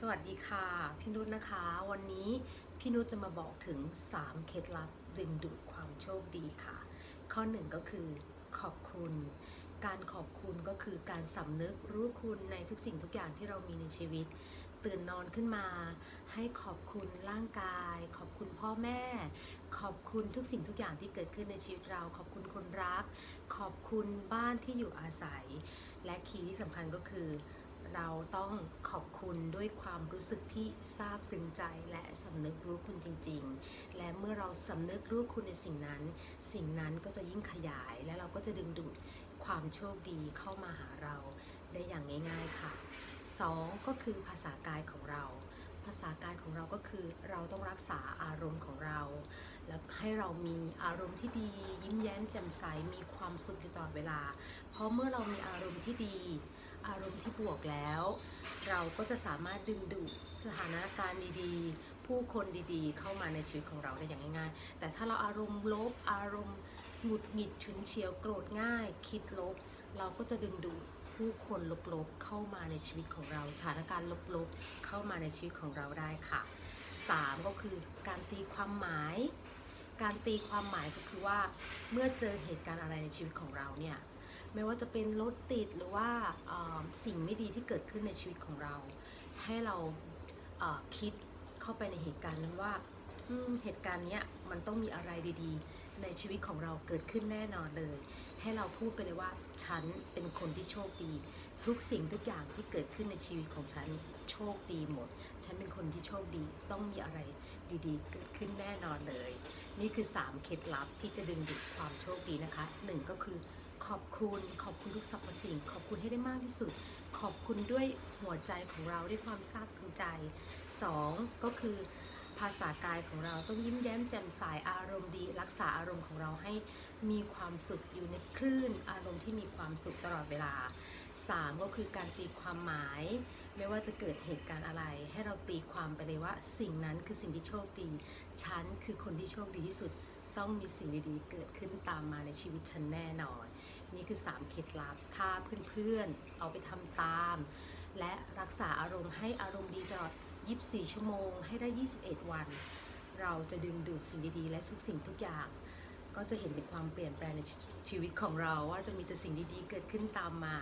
สวัสดีค่ะ พี่นุชนะคะ วันนี้พี่นุชจะมาบอกถึง 3 เคล็ดลับดึงดูดความโชคดีค่ะ ข้อหนึ่งก็คือขอบคุณ การขอบคุณก็คือการสำนึกรู้คุณในทุกสิ่งทุกอย่างที่เรามีในชีวิต ตื่นนอนขึ้นมา ให้ขอบคุณร่างกาย ขอบคุณพ่อแม่ ขอบคุณทุกสิ่งทุกอย่างที่เกิดขึ้นในชีวิตเรา ขอบคุณคนรัก ขอบคุณบ้านที่อยู่อาศัย และคีย์ที่สำคัญก็คือ เราต้องขอบคุณด้วยความรู้สึกที่ซาบซึ้งใจและสำนึกรู้คุณจริง ๆ และเมื่อเราสำนึกรู้คุณในสิ่งนั้น สิ่งนั้นก็จะยิ่งขยายและเราก็จะดึงดูดความโชคดีเข้ามาหาเราได้อย่างง่าย ๆค่ะ 2. ก็คือภาษากายของเรา ภาษากายของเราก็คือเราต้องรักษาอารมณ์ของเรา และให้เรามีอารมณ์ที่ดี ยิ้มแย้มแจ่มใสมีความสุขอยู่ตลอดเวลา เพราะเมื่อเรามีอารมณ์ที่ดี อารมณ์ที่บวกแล้ว เราก็จะสามารถดึงดูดสถานการณ์ดีๆ ผู้คนดีๆ เข้ามาในชีวิตของเราได้อย่างง่ายๆ แต่ถ้าเราอารมณ์ลบอารมณ์หงุดหงิดฉุนเฉียวโกรธง่าย คิดลบ เราก็จะดึงดูดผู้คนลบๆเข้ามาในชีวิตของเราสถานการณ์ลบๆเข้ามาในชีวิตของเราได้ค่ะ 3 ก็คือการตีความหมาย การตีความหมายก็คือว่าเมื่อเจอเหตุการณ์อะไรในชีวิตของเราเนี่ยไม่ว่าจะเป็นรถติดหรือว่าสิ่งไม่ดีที่เกิดขึ้นในชีวิตของเรา ให้เราคิดเข้าไปในเหตุการณ์นั้นว่า เหตุการณ์เนี้ยมันต้องมีอะไรดีๆ ในชีวิตของเราเกิดขึ้นแน่นอนเลย ให้เราพูดไปเลยว่าฉันเป็นคนที่โชคดี ทุกสิ่งทุกอย่างที่เกิดขึ้นในชีวิตของฉันโชคดีหมด ฉันเป็นคนที่โชคดีต้องมีอะไรดีๆ เกิดขึ้นแน่นอนเลย นี่คือ 3 เคล็ดลับที่จะดึงดูดความโชคดีนะคะ 1 ก็คือขอบคุณขอบคุณทุกสรรพสิ่ง ขอบคุณให้ได้มากที่สุด ขอบคุณด้วยหัวใจของเราด้วยความซาบซึ้งใจ 2 ก็คือ ภาษากายของเราต้องยิ้มแย้มแจ่มใสอารมณ์ดี รักษาอารมณ์ของเราให้มีความสุขอยู่ในคลื่นอารมณ์ที่มีความสุขตลอดเวลา 3 ก็คือการตีความหมาย ไม่ว่าจะเกิดเหตุการณ์อะไร ให้เราตีความไปเลยว่า สิ่งนั้นคือสิ่งที่โชคดีฉันคือคนที่โชคดีที่สุดต้องมีสิ่งดีๆ เกิดขึ้นตามมาในชีวิตฉันแน่นอน นี่คือ 3 เคล็ดลับถ้าเพื่อนๆ เอาไปทำตาม และรักษาอารมณ์ให้อารมณ์ดีตลอด 24 ชั่วโมง ให้ได้ 21 วัน เราจะดึงดูดสิ่งดีๆ และทุกสิ่งทุกอย่าง ก็จะเห็นเป็นความเปลี่ยนแปลงในชีวิตของเราว่าจะมีแต่สิ่งดีๆ เกิดขึ้นตามมา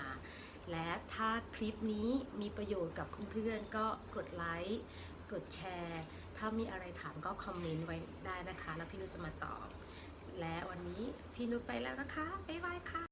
และถ้าคลิปนี้มีประโยชน์กับเพื่อนๆ ก็กดไลค์ กดแชร์ ถ้ามีอะไรถามก็คอมเมนต์ไว้ได้นะคะ แล้วพี่นุชจะมาตอบ และวันนี้พี่นุชไปแล้วนะคะ บ๊ายบายค่ะ